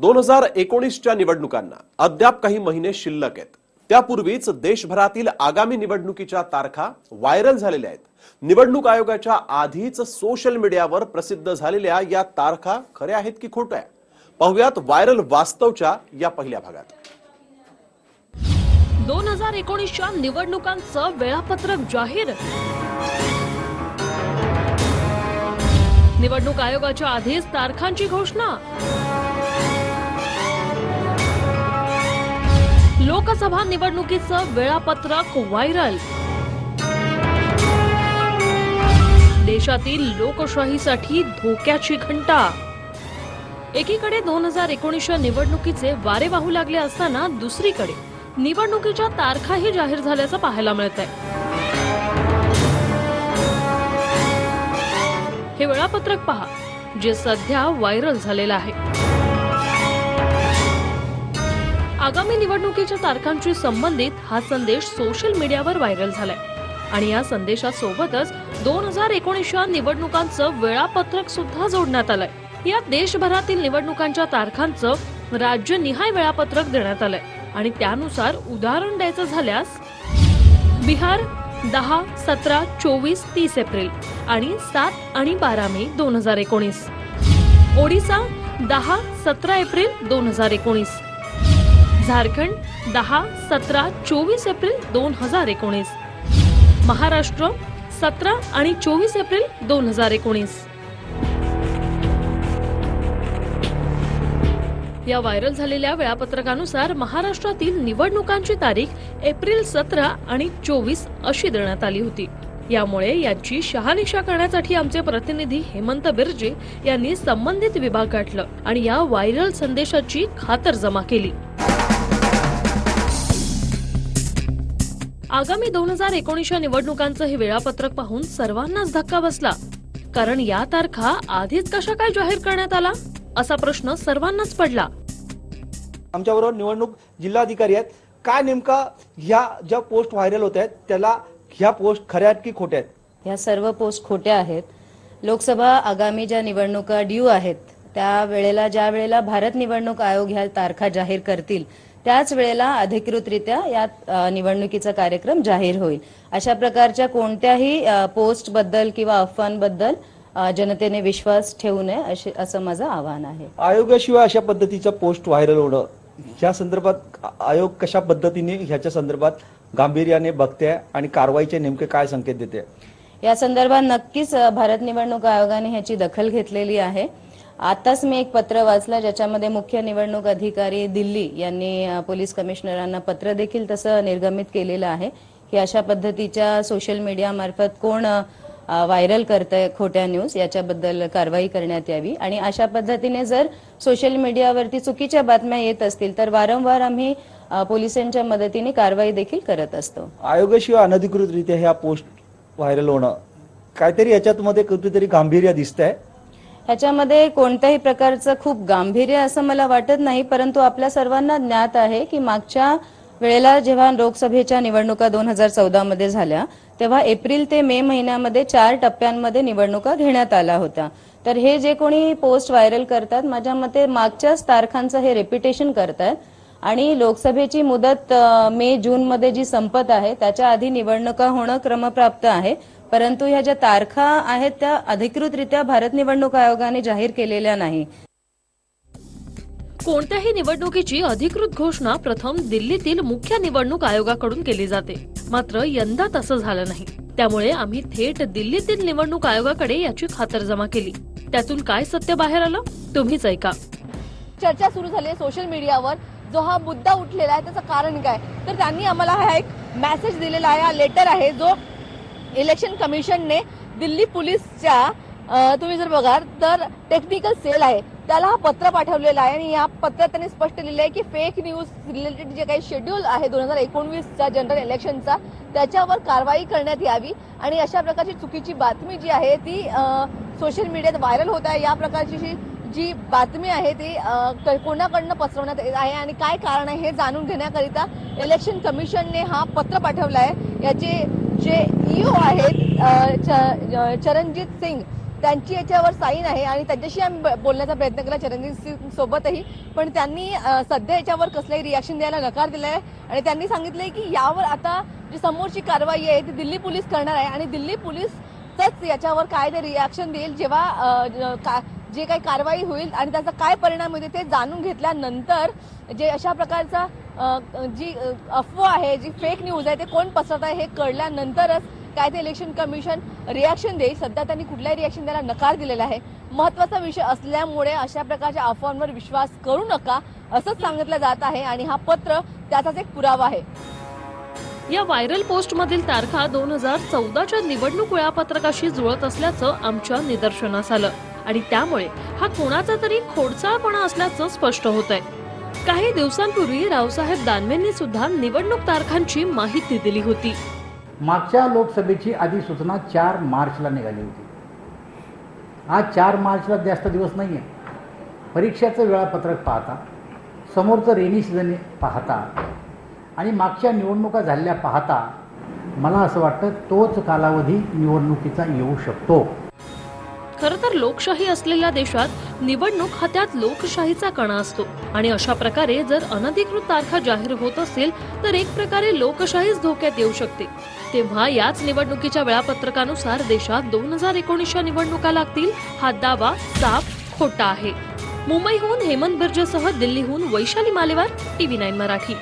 दोन हजार एकोणीसच्या निवडणुकांना अद्याप काही महिने शिल्लक आहेत. त्यापूर्वीच देशभरातील आगामी निवडणुकीच्या तारखा व्हायरल झालेल्या आहेत. निवडणूक आयोगाच्या आधीच सोशल मीडियावर प्रसिद्ध झालेल्या या तारखा खऱ्या आहेत की खोट्या पाहुयात व्हायरल वास्तवच्या या पहिल्या भागात. दोन हजार एकोणीसच्या निवडणुकांचं वेळापत्रक जाहीर. निवडणूक आयोगाच्या आधीच तारखांची घोषणा. लोकसभा निवडणुकीचं वेळापत्रक व्हायरल. देशातील लोकशाहीसाठी धोक्याची घंटा. एकीकडे दोन हजार एकोणीसच्या निवडणुकीचे वारे वाहू लागले असताना दुसरीकडे निवडणुकीच्या तारखाही जाहीर झाल्याचं पाहायला मिळत आहे हे वेळापत्रक पहा जे सध्या व्हायरल झालेलं आहे. आगामी निवडणुकीच्या तारखांशी संबंधित हा संदेश सोशल मीडियावर व्हायरल झालाय. आणि या संदेशासोबतच दोन हजार एकोणीसच्या निवडणुकांचं वेळापत्रक सुद्धा जोडण्यात आलंय. यात देशभरातील निवडणुकांच्या तारखांचं राज्यनिहाय वेळापत्रक देण्यात आलंय. आणि त्यानुसार उदाहरण द्यायचं झाल्यास बिहार दहा सतरा चोवीस तीस एप्रिल आणि सात आणि बारा मे दोन हजार एकोणीस. ओडिसा दहा सतरा एप्रिल दोन हजार एकोणीस. झारखंड दहा सतरा चोवीस एप्रिल दोन हजार एकोणीस. महाराष्ट्र सतरा आणि चोवीस एप्रिल दोन हजार एकोणीस. या व्हायरल झालेल्या वेळापत्रकानुसार महाराष्ट्रातील निवडणुकांची तारीख एप्रिल सतरा आणि चोवीस अशी देण्यात आली होती. यामुळे याची शहानिशा करण्यासाठी आमचे प्रतिनिधी हेमंत बिर्जे यांनी संबंधित विभाग गाठलं आणि या व्हायरल संदेशाची खातरजमा केली. आगामी दोन हजार एकोणीसच्या निवडणुकांचं हे वेळापत्रक पाहून सर्वांनाच धक्का बसला. कारण या तारखा आधीच कशा काय जाहीर करण्यात आला असा प्रश्न सर्वांनाच पडला. आमच्याबरोबर निवडणूक जिल्हाधिकारी आहेत. काय नेमका ह्या ज्या पोस्ट व्हायरल होत आहेत त्याला ह्या पोस्ट खऱ्या आहेत की खोट्या आहेत? ह्या सर्व पोस्ट खोट्या आहेत. लोकसभा आगामी ज्या निवडणुका ड्यू आहेत त्या वेळेला ज्या वेळेला भारत निवडणूक आयोग ह्या तारखा जाहीर करतील त्याच वेळेला अधिकृतरित्या या निवडणुकीचा कार्यक्रम जाहीर होईल. अशा प्रकारच्या कोणत्याही अ, पोस्टबद्दल किंवा अफवांबद्दल जनतेने विश्वास ठेवू नये असे असं माझं आवाहन आहे. आयोगाशिवाय अशा पद्धतीचा पोस्ट व्हायरल होणं ह्या संदर्भात आयोग कशा पद्धतीने ह्याच्या संदर्भात गांभीर्याने बघते आणि कारवाईचे नेमके काय संकेत देते? या संदर्भात नक्कीच भारत निवडणूक आयोगाने ह्याची दखल घेतलेली आहे. आताच मी एक पत्र वाचलं ज्याच्यामध्ये मुख्य निवडणूक अधिकारी दिल्ली यांनी पोलीस कमिशनरांना पत्र देखील तसं निर्गमित केलेलं आहे की अशा पद्धतीच्या सोशल मीडियामार्फत कोण व्हायरल करतंय खोट्या न्यूज याच्याबद्दल कारवाई करण्यात यावी. आणि अशा पद्धतीने जर सोशल मीडियावरती चुकीच्या बातम्या येत असतील तर वारंवार आम्ही पोलिसांच्या मदतीने कारवाई देखील करत असतो. आयोगाशिवाय अनधिकृतरित्या ह्या पोस्ट व्हायरल होणं काहीतरी याच्यात मध्ये कुठेतरी गांभीर्य आहे ह्याच्यामध्ये कोणत्याही प्रकारचं खूप गांभीर्य असं मला वाटत नाही परंतु आपल्या सर्वांना ज्ञात आहे की मागच्या वेळेला जेव्हा लोकसभेच्या निवडणुका दोन हजार चौदा मध्ये झाल्या तेव्हा एप्रिल ते मे महिन्यामध्ये चार टप्प्यांमध्ये निवडणुका घेण्यात आल्या होत्या. तर हे जे कोणी पोस्ट व्हायरल करतात माझ्या मते मागच्याच तारखांचं हे रेप्युटेशन करतात. आणि लोकसभेची मुदत मे जून मध्ये जी संपत आहे त्याच्या आधी निवडणुका होणं क्रमप्राप्त आहे. परंतु ह्या ज्या तारखा आहेत त्या अधिकृतरित्या भारत निवडणूक आयोगाने जाहीर केलेल्या नाही. कोणत्याही निवडणुकीची अधिकृत घोषणा प्रथम दिल्लीतील मुख्य निवडणूक आयोगाकडून केली जाते. मात्र यंदा तसं झालं नाही. त्यामुळे आम्ही थेट दिल्लीतील निवडणूक आयोगाकडे याची खातरजमा केली. त्यातून काय सत्य बाहेर आलं तुम्हीच ऐका. चर्चा सुरू झाली आहे सोशल मीडियावर. जो हा मुद्दा उठलेला आहे त्याचं कारण काय? तर त्यांनी आम्हाला हा एक मेसेज दिलेला आहे हा लेटर आहे जो इलेक्शन कमिशनने दिल्ली पोलीसच्या तुम्ही जर बघाल तर टेक्निकल सेल आहे. त्याला हा पत्र पाठवलेला आहे आणि या पत्रात त्यांनी स्पष्ट लिहिलं आहे की फेक न्यूज रिलेटेड जे काही शेड्यूल आहे दोन हजार एकोणवीसचा जनरल इलेक्शनचा त्याच्यावर कारवाई करण्यात यावी. आणि अशा प्रकारची चुकीची बातमी जी आहे ती सोशल मीडियात व्हायरल होत आहे. या प्रकारची जी जी बातमी आहे ती क- कोणाकडनं पसरवण्यात येत आहे आणि काय कारण आहे हे जाणून घेण्याकरिता इलेक्शन कमिशनने हा पत्र पाठवला आहे याचे जे ईओ आहेत च- चरणजित सिंग त्यांची याच्यावर साईन आहे आणि त्यांच्याशी आम्ही बोलण्याचा प्रयत्न केला चरणजित सिंग सोबतही. पण त्यांनी सध्या याच्यावर कसलंही रिॲक्शन द्यायला नकार दिलाय आणि त्यांनी सांगितलंय की यावर आता जी समोरची कारवाई आहे ती दिल्ली पोलीस करणार आहे आणि दिल्ली पोलीसच याच्यावर काय ते रिॲक्शन देईल जेव्हा का- जे काही कारवाई होईल आणि त्याचा काय परिणाम होईल ते जाणून घेतल्यानंतर जे अशा प्रकारचा जी अफवा आहे जी फेक न्यूज आहे ते कोण पसरत आहे हे कळल्यानंतरच काय ते इलेक्शन कमिशन रिॲक्शन देईल. सध्या त्यांनी कुठलाही रिॲक्शन द्यायला नकार दिलेला आहे. महत्त्वाचा विषय असल्यामुळे अशा प्रकारच्या अफवांवर विश्वास करू नका असंच सांगितलं जात आहे आणि हा पत्र त्याचाच एक पुरावा आहे. या व्हायरल पोस्टमधील तारखा दोन हजार चौदाच्या निवडणूक वेळापत्रकाशी जुळत असल्याचं आमच्या निदर्शनास आलं. आणि त्यामुळे हा कोणाचा तरी खोडसाळपणा असल्याचं स्पष्ट होत आहे काही दिवसांपूर्वी रावसाहेब दानवेंनी सुद्धा निवडणूक तारखांची माहिती दिली होती. मागच्या लोकसभेची अधिसूचना चार मार्चला निघाली होती. आज चार मार्चला जास्त दिवस नाही आहे परीक्षेचं वेळापत्रक पाहता समोरचं रेनी सीझन पाहता आणि मागच्या निवडणुका झालेल्या पाहता मला असं वाटतं तोच कालावधी निवडणुकीचा येऊ शकतो. खर तर लोकशाही असलेल्या देशात निवडणूक हा त्यात लोकशाहीचा कणा असतो. आणि अशा प्रकारे जर अनधिकृत तारखा जाहीर होत असेल तर एक प्रकारे लोकशाहीच धोक्यात येऊ शकते. तेव्हा याच निवडणुकीच्या वेळापत्रकानुसार देशात दोन हजार एकोणीसच्या निवडणुका लागतील हा दावा साफ खोटा आहे. मुंबईहून हेमंत बिर्जेसह दिल्लीहून वैशाली मालेवार टीव्ही नाईन मराठी.